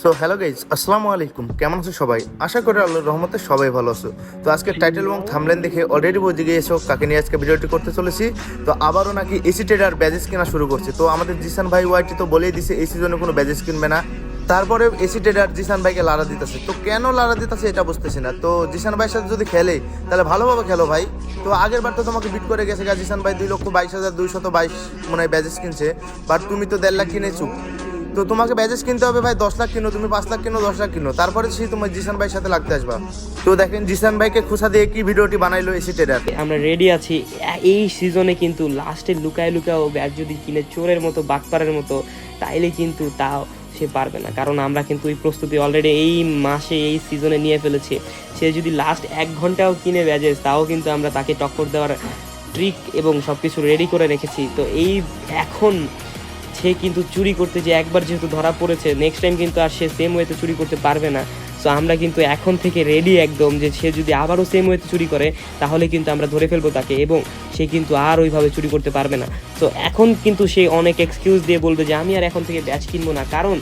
So hello guys আসসালামু আলাইকুম। কেমন আছো সবাই? আশা করি আল্লাহর রহমতে সবাই ভালো আছো। তো আজকে টাইটেল এবং থামলেন দেখে অলরেডি বুঝে গিয়েছো কাকে নিয়ে আজকে ভিডিওটি করতে চলেছি। তো আবারও নাকি এসি ট্রেডার ব্যাজেস কেনা শুরু করছে। তো আমাদের জিসান ভাই ওয়াইটি তো বলেই দিছে এই সিজনে কোনো ব্যাজেস কিনবে না। তারপরে এসি ট্রেডার জিসান ভাইকে লাড়া দিতেছে। তো কেন লাড়া দিতেছে এটা বুঝতেছি না। তো জিসান ভাইয়ের সাথে যদি খেলে, তাহলে ভালোভাবে খেলো ভাই। তো আগের বার তো তোমাকে বিট করে গেছে গা, জিসান ভাই দুই লক্ষ বাইশ হাজার দুইশত বাইশ মনে হয় ব্যাজেস কিনছে। বাট তুমি তো দেড় লাখ কিনেছো। তো তোমাকে ব্যাজেস কিনতে হবে ভাই, দশ লাখ কিনো, তুমি পাঁচ লাখ কিনো, দশ লাখ কিনো। তারপরে সেই তোমার জিসান ভাইয়ের সাথে লাগতে আসবা। তো দেখেন, জিসান ভাইকে খুশা দিয়ে কি ভিডিওটি বানাইলো এসি ট্রেডার আমরা রেডি আছি। এই সিজনে কিন্তু লাস্টে লুকায় লুকাও ব্যাট যদি কিনে চোরের মতো, বাটপারের মতো, তাইলে কিন্তু তাও সে পারবে না। কারণ আমরা কিন্তু ওই প্রস্তুতি অলরেডি এই মাসে, এই সিজনে নিয়ে ফেলেছি। সে যদি লাস্ট এক ঘন্টাও কিনে ব্যাজেস তাও কিন্তু আমরা তাকে টক্কর দেওয়ার ট্রিক এবং সব কিছু রেডি করে রেখেছি। তো এই এখন সে কিন্তু চুরি করতে যে একবার যেহেতু ধরা পড়েছে নেক্সট টাইম কিন্তু আর সে সেম ওয়েতে চুরি করতে পারবে না। সো আমরা কিন্তু এখন থেকে রেডি একদম যে সে যদি আবারও সেম ওয়েতে চুরি করে, তাহলে কিন্তু আমরা ধরে ফেলব তাকে এবং সে কিন্তু আর ওইভাবে চুরি করতে পারবে না। তো এখন কিন্তু সে অনেক এক্সকিউজ দিয়ে বলবে যে, আমি আর এখন থেকে ব্যাচ কিনবো না। কারণ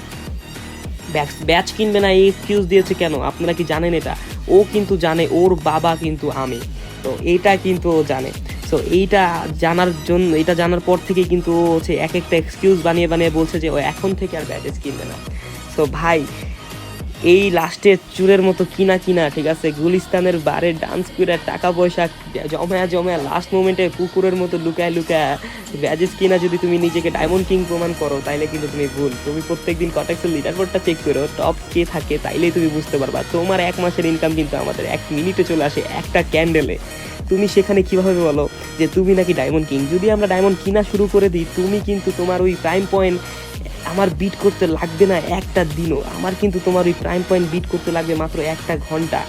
ব্যাচ ব্যাচ কিনবে না, এই এক্সকিউজ দিয়েছে কেন? আপনারা কি জানেন এটা? ও কিন্তু জানে, ওর বাবা কিন্তু আমি। তো এইটা কিন্তু ও জানে। সো এইটা জানার জন্য এটা জানার পর থেকেই কিন্তু হচ্ছে এক একটা এক্সকিউজ বানিয়ে বানিয়ে বলছে যে, ও এখন থেকে আর ব্যাচেস কিনবে না। সো ভাই, এই লাস্টে চুরের মতো কিনা কিনা, ঠিক আছে? গুলিস্তানের বারে ডান্স করে টাকা পয়সা জমায়া জমায়া লাস্ট মোমেন্টে কুকুরের মতো লুকায় লুকায় ব্যাজেস কিনা যদি তুমি নিজেকে ডায়মন্ড কিং প্রমাণ করো, তাইলে কিন্তু তুমি ভুল। তুমি প্রত্যেকদিন লিটার বোর্ডটা চেক করো টপ কে থাকে, তাইলেই তুমি বুঝতে পারবা। তোমার এক মাসের ইনকাম কিন্তু আমাদের, এক মিনিটে চলে আসে একটা ক্যান্ডেলে তুমি সেখানে কীভাবে বলো যে তুমি নাকি ডায়মন্ড কিং যদি আমরা ডায়মন্ড কিনা শুরু করে দিই, তুমি কিন্তু তোমার ওই প্রাইম পয়েন্ট আমার বিট করতে লাগবে না একটা দিনও। আমার কিন্তু তোমার ওই প্রাইম পয়েন্ট বিট করতে লাগবে মাত্র একটা ঘণ্টা।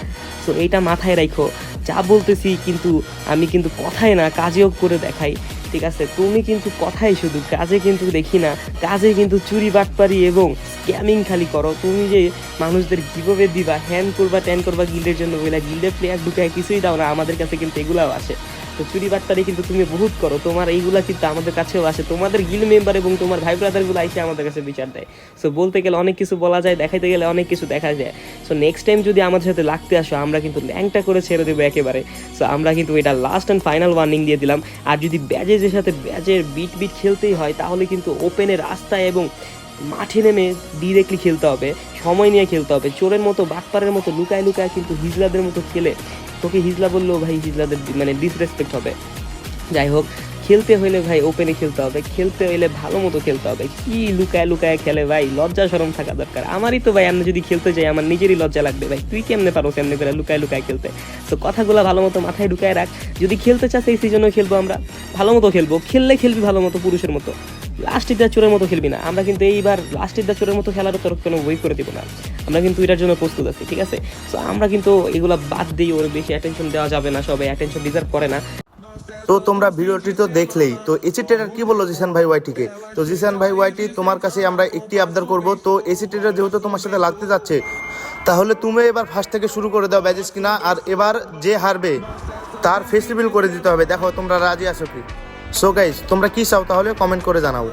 সো এইটা মাথায় রাখো যা বলতেছি কিন্তু আমি কিন্তু কথায় না, কাজেও করে দেখাই। ঠিক আছে, তুমি কিন্তু কথাই শুধু কাজে কিন্তু দেখি না, কাজে কিন্তু চুরি, বাটপারি এবং স্ক্যামিং খালি করো। তুমি যে মানুষদের কীভাবে দিবা হ্যান করবা ট্যান করবা গিল্ডের জন্য বলে গিল্ডের প্লেয়ার ঢুকে কিছুই দাও না, আমাদের কাছে কিন্তু এগুলাও আসে তো চুরি বাটপারি কিন্তু তুমি বহুত করো। তোমার এইগুলা কিন্তু আমাদের কাছেও আসে। তোমাদের গিল মেম্বার এবং তোমার ভাই ব্রাদারগুলো এসে আমাদের কাছে বিচার দেয়। সো বলতে গেলে অনেক কিছু বলা যায়, দেখাইতে গেলে অনেক কিছু দেখা যায়। সো নেক্সট টাইম যদি আমাদের সাথে লাগতে আসো, আমরা কিন্তু ল্যাংটা করে ছেড়ে দেবো একেবারে। সো আমরা কিন্তু এটা লাস্ট অ্যান্ড ফাইনাল ওয়ার্নিং দিয়ে দিলাম। আর যদি ব্যাজের সাথে ব্যাজের বিট বিট খেলতেই হয়, তাহলে কিন্তু ওপেনে রাস্তায় এবং মাঠে নেমে ডিরেক্টলি খেলতে হবে। সময় নিয়ে খেলতে হবে। চোরের মতো বাটপারের মতো লুকায় লুকায় কিন্তু হিজলাদের মতো খেলে তোকে হিজলা বললেও ভাই, হিজলাদের মানে ডিসরেসপেক্ট হবে। যাই হোক, খেলতে হইলে ভাই ওপেনে খেলতে হবে, খেলতে হইলে ভালো মতো খেলতে হবে। কি লুকায় লুকায় খেলে ভাই? লজ্জা সরম থাকা দরকার। আমারই তো ভাই, আমি যদি খেলতে যাই, আমার নিজেরই লজ্জা লাগবে ভাই। তুই কেমনে পারো কেমনে করে লুকায় লুকায় খেলতে? তো কথাগুলো ভালো মতো মাথায় ঢুকায় রাখ। যদি খেলতে চাস, এই সিজনেও খেলব আমরা। ভালো মতো খেলব। খেললে খেলবি ভালো মতো, পুরুষের মতো। লাস্ট ইদা চোরের মতো খেলবি না। আমরা কিন্তু এইবার লাস্ট ইদা চোরের মতো খেলার তোর কোনো বই করে দিব না। আমরা কিন্তু এটার জন্য প্রস্তুত আছি, ঠিক আছে? তো আমরা কিন্তু এগুলো বাদ দিই ওর বেশি অ্যাটেনশন দেওয়া যাবে না, সবাই অ্যাটেনশন ডিজার্ভ করে না। তো তোমরা ভিডিওটি তো দেখলেই। তো এসি ট্রেডার কি বলল জিসান ভাই ওয়াইটিকে? তো জিসান ভাই ওয়াইটি, তোমার কাছে আমরা একটি আবদার করব। তো এসি ট্রেডার যেহেতু তোমার সাথে লাগতে যাচ্ছে, তাহলে তুমি এবার ফার্স্ট থেকে শুরু করে দাও ব্যাজেস কিনা। আর এবার যে হারবে, তার ফেস্টিভ্যাল করে দিতে হবে। দেখো, তোমরা রাজি আছো কি? সো গাইজ তোমরা কি চাও তাহলে কমেন্ট করে জানাও।